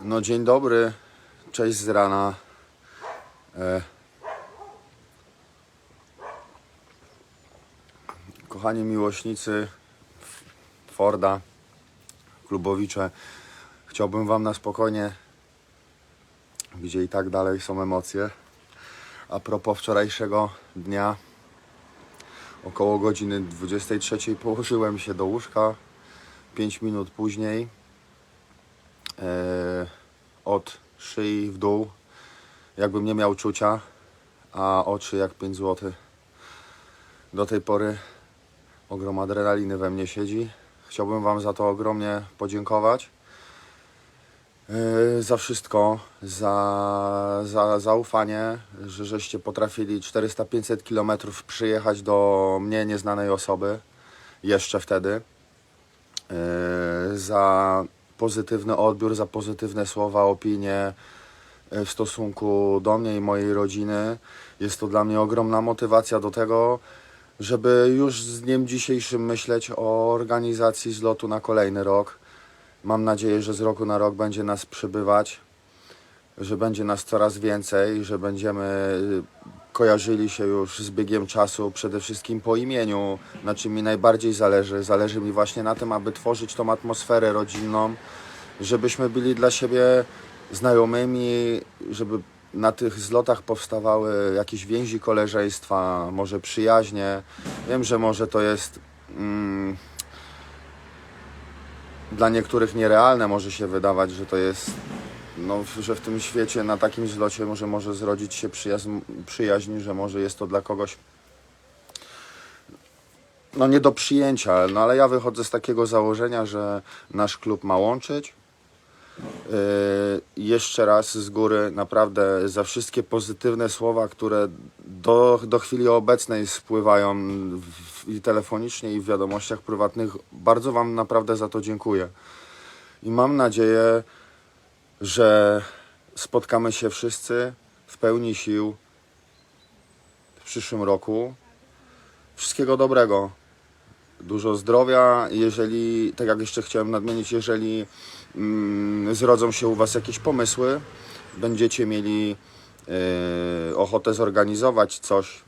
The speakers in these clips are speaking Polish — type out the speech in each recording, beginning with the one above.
No dzień dobry, cześć z rana. E... Kochani miłośnicy Forda, klubowicze, chciałbym Wam na spokojnie, gdzie i tak dalej są emocje. A propos wczorajszego dnia, około godziny 23 położyłem się do łóżka. 5 minut później e, od szyi w dół, jakbym nie miał czucia, a oczy jak 5 zł. Do tej pory ogrom adrenaliny we mnie siedzi. Chciałbym Wam za to ogromnie podziękować. E, za wszystko, za, za zaufanie, że żeście potrafili 400-500 km przyjechać do mnie, nieznanej osoby, jeszcze wtedy. E, za pozytywny odbiór, za pozytywne słowa, opinie e, w stosunku do mnie i mojej rodziny. Jest to dla mnie ogromna motywacja do tego, żeby już z dniem dzisiejszym myśleć o organizacji zlotu na kolejny rok. Mam nadzieję, że z roku na rok będzie nas przybywać, że będzie nas coraz więcej, że będziemy kojarzyli się już z biegiem czasu, przede wszystkim po imieniu, na czym mi najbardziej zależy. Zależy mi właśnie na tym, aby tworzyć tą atmosferę rodzinną, żebyśmy byli dla siebie znajomymi, żeby na tych zlotach powstawały jakieś więzi koleżeństwa, może przyjaźnie. Wiem, że może to jest mm, dla niektórych nierealne, może się wydawać, że to jest no, że w tym świecie na takim zlocie może, może zrodzić się przyjaźń, przyjaźń, że może jest to dla kogoś no nie do przyjęcia, no ale ja wychodzę z takiego założenia, że nasz klub ma łączyć. Yy, jeszcze raz z góry naprawdę za wszystkie pozytywne słowa, które do, do chwili obecnej spływają w, i telefonicznie i w wiadomościach prywatnych. Bardzo Wam naprawdę za to dziękuję. I mam nadzieję, że spotkamy się wszyscy w pełni sił w przyszłym roku. Wszystkiego dobrego. Dużo zdrowia. Jeżeli, tak jak jeszcze chciałem nadmienić, jeżeli mm, zrodzą się u Was jakieś pomysły, będziecie mieli yy, ochotę zorganizować coś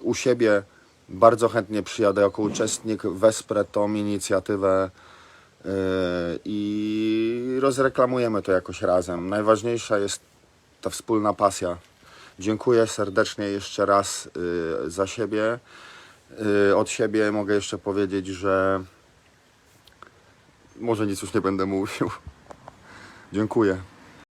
u siebie, bardzo chętnie przyjadę jako uczestnik, wesprę tą inicjatywę i rozreklamujemy to jakoś razem. Najważniejsza jest ta wspólna pasja. Dziękuję serdecznie jeszcze raz yy, za siebie. Yy, od siebie mogę jeszcze powiedzieć, że może nic już nie będę mówił. Dziękuję.